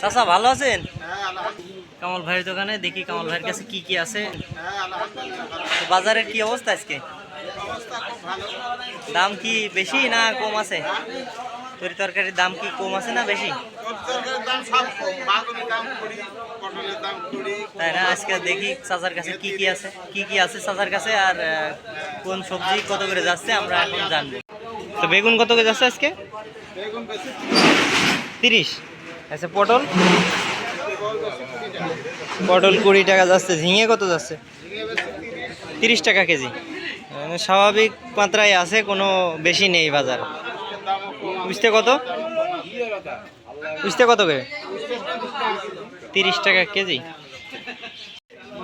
চাচা ভালো আছেন? কামাল ভাইয়ের দোকানে দেখি কামাল ভাইয়ের কাছে কি কি আছে। বাজারের কি অবস্থা আজকে? দাম কি বেশি না কম আছে? তরি তরকারির দাম কি কম আছে না বেশি? তাই না? আজকে দেখি চাচার কাছে কি কি আছে, কি কি আছে চাচার কাছে আর কোন সবজি কত করে যাচ্ছে আমরা এখন জানব। তো বেগুন কত করে যাচ্ছে আজকে? তিরিশ। আচ্ছা পটল? পটল কুড়ি টাকা যাচ্ছে, ঝিঙে কত যাচ্ছে? তিরিশ টাকা কেজি। মানে স্বাভাবিক মাত্রায় আছে, কোনো বেশি নেই বাজার। বুঝতে কত? বুঝতে কত করে? তিরিশ টাকা কেজি।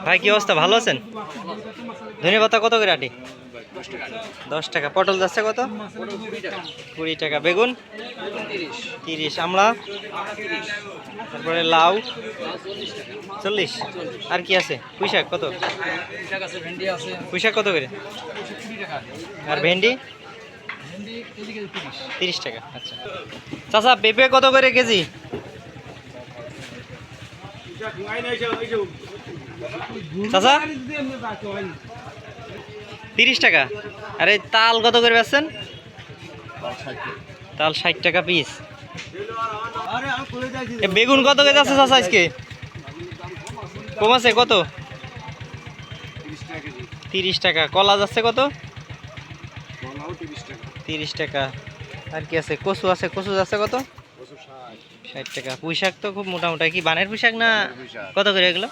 ভাই, কি অবস্থা? ভালো আছেন? ধনে পাতা কত করে আটি? দশ টাকা। পটল যাচ্ছে কত? কুড়ি টাকা। বেগুন? তিরিশ। আমলা? তারপরে লাউ? চল্লিশ। আর কি আছে? পুঁইশাক কত? পুঁইশাক কত করে? আর ভেন্ডি? তিরিশ টাকা। আচ্ছা। চাচা, পেঁপে কত করে কেজি? চাচা? তিরিশ টাকা? আরে তাল কত করে বেচছেন? তাল ষাট টাকা পিস বেগুন কত করে যাচ্ছে চাচা আজকে? কম আছে কত? তিরিশ টাকা। কলা যাচ্ছে কত? তিরিশ টাকা। আর কি আছে? কচু আছে? কচু যাচ্ছে কত? ষাট টাকা। পুঁইশাক তো খুব মোটামুটি। কি বানের পুঁইশাক না কত করে এগুলো?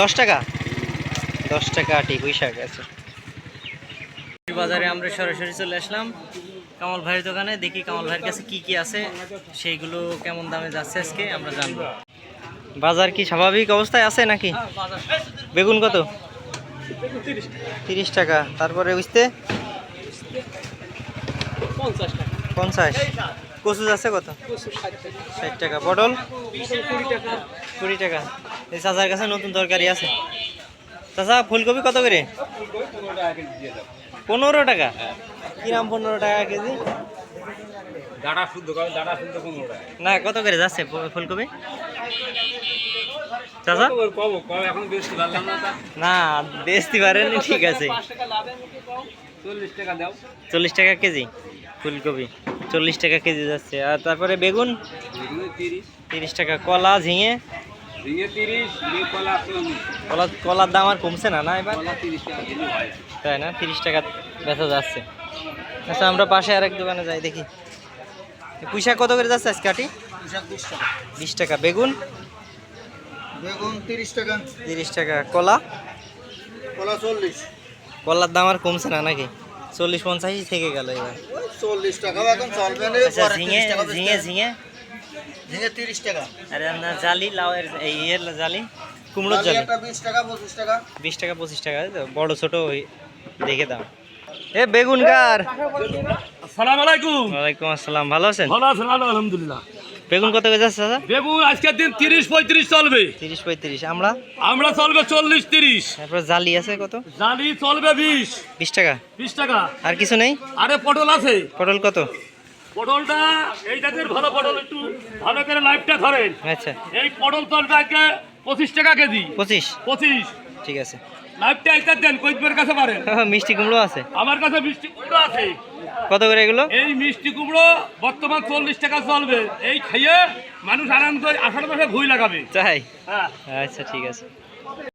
দশ টাকা? দশ টাকা আটি পুঁইশাক আছে। বাজারে আমরা সরাসরি চলে আসলাম। কামাল ভাইয়ের দোকানে দেখি কামাল ভাইয়ের কাছে কি কি আছে সেইগুলো কেমন দামে যাচ্ছে আজকে আমরা জানব। বাজার কি স্বাভাবিক অবস্থায় আছে নাকি? বেগুন কত? তিরিশ টাকা। তারপরে বুঝতে পঞ্চাশ কচু যাচ্ছে কত? ষাট টাকা। পটল? কুড়ি টাকা। এই চাচার কাছে নতুন তরকারি আছে। চাচা ফুলকপি কত করে? পনেরো টাকা। কিরাম পনেরো টাকা কেজি? ডাটা শুদ্ধ ডাটা শুদ্ধ কোনো না কত করে যাচ্ছে ফুলকপি? চাচা? না তা। না বেচতে পারেন ঠিক আছে। চল্লিশ টাকা কেজি ফুলকপি। চল্লিশ টাকা কেজি যাচ্ছে। আর তারপরে বেগুন? তিরিশ টাকা। কলা ঝিঙে? কলা কলার দাম আর কমছে না না এবার? টাকা হয়। তাই না? তিরিশ টাকা বেচা যাচ্ছে। আচ্ছা আমরা পাশে আরেক দোকানে যাই দেখি। পুঁইশাক কত করে যাচ্ছে আজকে আটি? বিশ টাকা। বেগুন? বেগুন তিরিশ টাকা। তিরিশ টাকা। কলা? কলা চল্লিশ। কলার দাম আর কমছে না নাকি? চল্লিশ পঞ্চাশই থেকে গেল এবার। চল্লিশ টাকাও এখন চলবে না আচ্ছা ঝিঙে 30 টাকা বেচতে ঝিঙে ঝিঙে? ঝিঙে তিরিশ টাকা। আরে আপনার জালি লাউয়ের এই ইয়ের জালি কুমড়োর জালি বিশ টাকা পঁচিশ টাকা। বিশ টাকা পঁচিশ টাকা বড় ছোট দেখে দাম এ বেগুন কার? আসসালামু আলাইকুম। ওয়ালাইকুম আসসালাম ভালো আছেন? ভালো আছেন ভালো আলহামদুলিল্লাহ। বেগুন কত করে যাচ্ছে দাদা? বেগুন আজকের দিন তিরিশ পঁয়ত্রিশ চলবে। তিরিশ পঁয়ত্রিশ আমরা? আমরা চলবে চল্লিশ তিরিশ। তারপর জালি আছে কত? জালি চলবে বিশ। বিশ টাকা। বিশ টাকা। আর কিছু নেই? আরে পটল আছে। পটল কত? পটলটা এই জাতের ভালো পটল একটু ভালো করে লাইফটা ধরেন। আচ্ছা। এই পটল আজকে পঁচিশ টাকা কেজি। পঁচিশ? পঁচিশ। ঠিক আছে। লাইফটা একটা দেন কাছে পারেন মিষ্টি কুমড়ো আছে। আমার কাছে মিষ্টি কুমড়ো আছে। কত করে এগুলো? এই মিষ্টি কুমড়ো বর্তমান চল্লিশ টাকা চলবে। এই খেয়ে মানুষ আরাম করে আষাঢ় মাসে ভুই লাগাবে। চাই হ্যাঁ। আচ্ছা ঠিক আছে।